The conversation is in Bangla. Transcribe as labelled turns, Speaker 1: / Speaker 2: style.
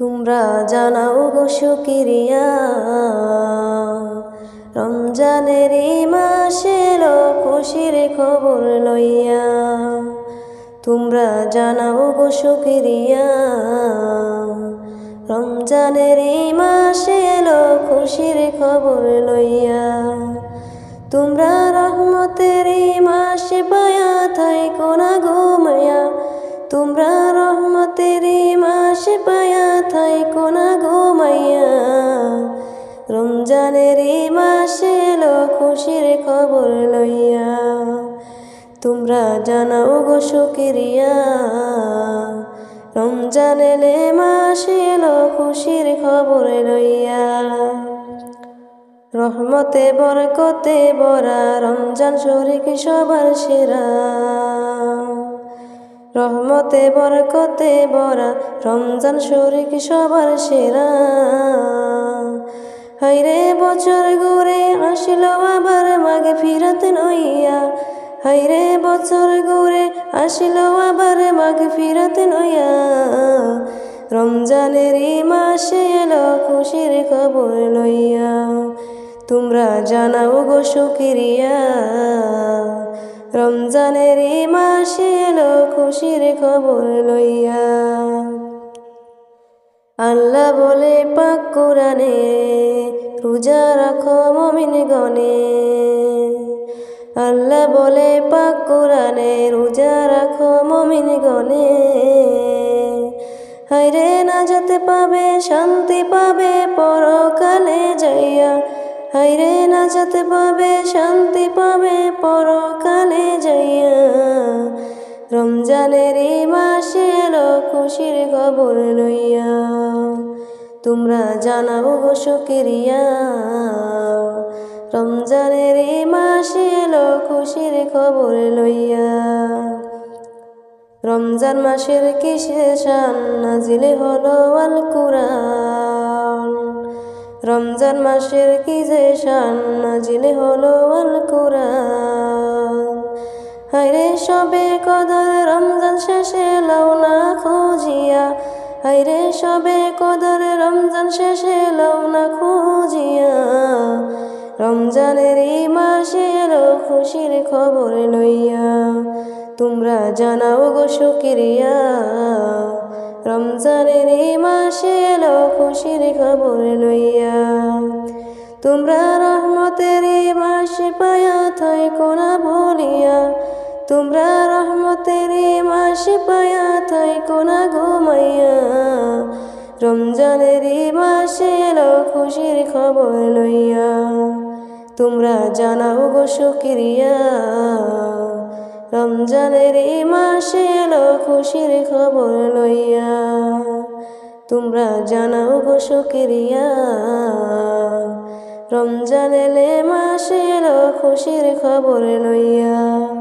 Speaker 1: তোমরা জানাও গো শুকিরিয়া রমজানের মাসে এলো খুশির খবর লইয়া, তোমরা জানাও গো শুকিরিয়া রমজানের মাসে এলো খুশির খবর লইয়া, তোমরা রহমতের মাসে পায়া থাই কোনা ঘুমায়া তোমরা রহমতের মাসে পায়া থাই কোনা ঘুমাইয়া রমজানের এই মাসে এলো খুশির খবর লইয়া। তোমরা জানাও গো শুকিরিয়া। রমজান এলে মাসে এলো খুশির খবর লইয়া। রহমতে, বরকতে বরা রমজান শরিক সবার সেরা। রহমতে, বরকতে বরা রমজান শরিক সবার সেরা। হাইরে বছর ঘুরে আসিল আবার মাগে ফিরত নইয়া। হাইরে বছর ঘুরে আসিল আবার মাগে ফিরত নইয়া। রমজানের মাসে এলো খুশির খবর লইয়া। তোমরা জানাও গো শুকিরিয়া। রমজানের মাসে খুশির খবর লইয়া। আল্লাহ বলে, পাক কোরআনে, রোজা রাখো মমিন গনে আল্লাহ বলে, পাক কোরআনে, রোজা রাখো মমিন গনে হাইরে না যেতে পাবে, শান্তি পাবে, পরকালে যাইয়া। হাইরে না যেতে পাবে, শান্তি পাবে, পরকালে যাইয়া। রমজানের এই মাসে এলো খুশির খবর লইয়া। তোমরা জানাও গো রমজানের এই মাসে এলো খুশির খবর লইয়া। রমজান মাসের কিসে শান নাজিলে হলো আল কুরআন রমজান মাসের কি যে শান নাজিলে হলো আল কুরআন হাইরে সবে কদর রমজান শেষে লাউ না খুঁজিয়া। হাইরে সবে কদর রমজান শেষে লাউ না খুঁজিয়া। রমজানের এই মাসে এলো খুশির খবর লইয়া। তোমরা জানাও গো শুকিরিয়া। রমজানের এই মাসে এলো খুশির খবর লইয়া। তোমরা রহমতের এই মাসে পায়া থাই কোনা ভুলিয়া। তোমরা রহমতের মাসে পায়া থাই কোনা ঘুমাইয়া রমজানের মাসে এলো খুশির খবর লইয়া। তোমরা জানাও গো শুকিরিয়া। রমজানের মাসে এলো খুশির খবর লইয়া। তোমরা জানাও গো শুকিরিয়া। রমজান এলে মাসে এলো খুশির খবর লইয়া।